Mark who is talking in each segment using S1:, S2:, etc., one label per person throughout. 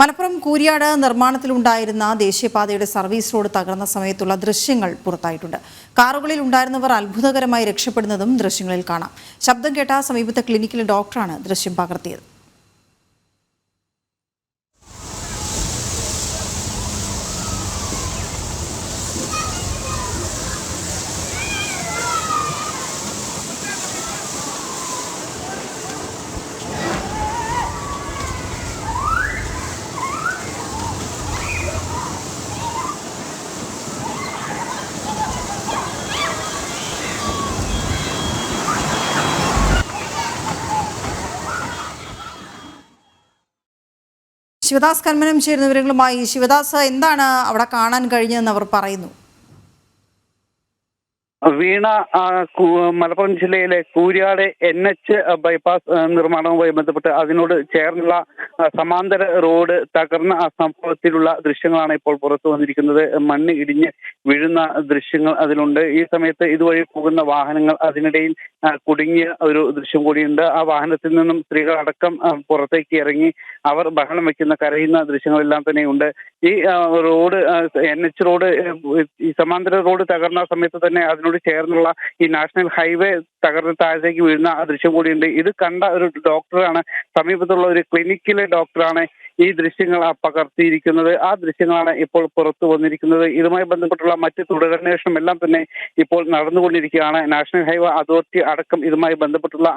S1: മലപ്പുറം കൂരിയാട് നിർമ്മാണത്തിലുണ്ടായിരുന്ന ദേശീയപാതയുടെ service road തകർന്ന സമയത്തുള്ള ദൃശ്യങ്ങൾ പുറത്തായിട്ടുണ്ട്. കാറുകളിൽ ഉണ്ടായിരുന്നവർ അത്ഭുതകരമായി രക്ഷപ്പെടുന്നതും ദൃശ്യങ്ങളിൽ കാണാം. ശബ്ദം കേട്ട സമീപത്തെ ക്ലിനിക്കിലെ ഡോക്ടറാണ് ദൃശ്യം പകർത്തിയത്. ശിവദാസ് കന്മനം ചേരുന്ന വിവരങ്ങളുമായി ശിവദാസ് എന്താണ് അവിടെ കാണാൻ കഴിഞ്ഞതെന്ന് അവർ പറയുന്നു?
S2: വീണ മലപ്പുറം ജില്ലയിലെ കൂരിയാട് എൻ എച്ച് ബൈപ്പാസ് നിർമ്മാണവുമായി ബന്ധപ്പെട്ട് അതിനോട് ചേർന്നുള്ള സമാന്തര റോഡ് തകർന്ന സംഭവത്തിലുള്ള ദൃശ്യങ്ങളാണ് ഇപ്പോൾ പുറത്തു വന്നിരിക്കുന്നത്. മണ്ണ് ഇടിഞ്ഞ് വീഴുന്ന ദൃശ്യങ്ങൾ അതിലുണ്ട്. ഈ സമയത്ത് ഇതുവഴി പോകുന്ന വാഹനങ്ങൾ അതിനിടയിൽ കുടുങ്ങിയ ഒരു ദൃശ്യം കൂടിയുണ്ട്. ആ വാഹനത്തിൽ നിന്നും സ്ത്രീകളടക്കം പുറത്തേക്ക് ഇറങ്ങി അവർ ബഹളം വയ്ക്കുന്ന കരയുന്ന ദൃശ്യങ്ങളെല്ലാം തന്നെ ഉണ്ട് ഈ റോഡ് എൻ എച്ച് റോഡ് ഈ സമാന്തര റോഡ് തകർന്ന സമയത്ത് തന്നെ അതിനോട് ചേർന്നുള്ള ഈ നാഷണൽ ഹൈവേ തകർന്ന് താഴത്തേക്ക് വീഴുന്ന ദൃശ്യം കൂടിയുണ്ട്. ഇത് കണ്ട ഒരു ഡോക്ടറാണ്. സമീപത്തുള്ള ഒരു ക്ലിനിക്കിലെ ഡോക്ടറാണ് ഈ ദൃശ്യങ്ങൾ പകർത്തിയിരിക്കുന്നത്. ആ ദൃശ്യങ്ങളാണ് ഇപ്പോൾ പുറത്തു വന്നിരിക്കുന്നത്. ഇതുമായി ബന്ധപ്പെട്ടുള്ള മറ്റ് തുടരന്വേഷണം എല്ലാം തന്നെ ഇപ്പോൾ നടന്നുകൊണ്ടിരിക്കുകയാണ്. നാഷണൽ ഹൈവേ അതോറിറ്റി അടക്കം ഇതുമായി ബന്ധപ്പെട്ടുള്ള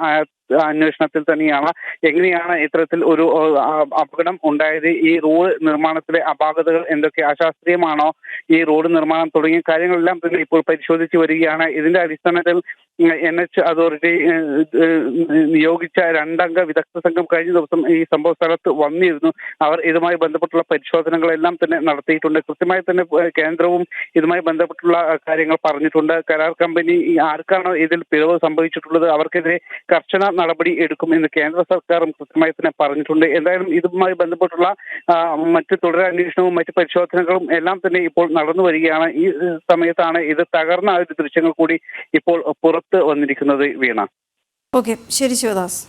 S2: അന്വേഷണത്തിൽ തന്നെയാണ്. എങ്ങനെയാണ് ഇത്തരത്തിൽ ഒരു അപകടം ഉണ്ടായത്? ഈ റോഡ് നിർമ്മാണത്തിലെ അപാകതകൾ എന്തൊക്കെ? അശാസ്ത്രീയമാണോ ഈ റോഡ് നിർമ്മാണം തുടങ്ങിയ കാര്യങ്ങളെല്ലാം തന്നെ ഇപ്പോൾ പരിശോധിച്ചു വരികയാണ്. ഇതിന്റെ അടിസ്ഥാനത്തിൽ എൻ എച്ച് അതോറിറ്റി നിയോഗിച്ച രണ്ടംഗ വിദഗ്ധ സംഘം കഴിഞ്ഞ ദിവസം ഈ സംഭവ സ്ഥലത്ത് വന്നിരുന്നു. അവർ ഇതുമായി ബന്ധപ്പെട്ടുള്ള പരിശോധനകളെല്ലാം തന്നെ നടത്തിയിട്ടുണ്ട്. കൃത്യമായി തന്നെ കേന്ദ്രവും ഇതുമായി ബന്ധപ്പെട്ടുള്ള കാര്യങ്ങൾ പറഞ്ഞിട്ടുണ്ട്. കരാർ കമ്പനി ആർക്കാണോ ഇതിൽ പിഴവ് സംഭവിച്ചിട്ടുള്ളത്? അവർക്കെതിരെ കർശന നടപടി എടുക്കും എന്ന് കേന്ദ്ര സർക്കാരും കൃത്യമായി തന്നെ പറഞ്ഞിട്ടുണ്ട്. എന്തായാലും ഇതുമായി ബന്ധപ്പെട്ടുള്ള മറ്റ് തുടരന്വേഷണവും മറ്റ് പരിശോധനകളും എല്ലാം തന്നെ ഇപ്പോൾ നടന്നു വരികയാണ്. ഈ സമയത്താണ് ഇത് തകർന്ന ഒരു ദൃശ്യങ്ങൾ കൂടി ഇപ്പോൾ പുറത്ത് വന്നിരിക്കുന്നത് വീണ.
S1: ഓക്കെ. ശരി ശിവദാസ്.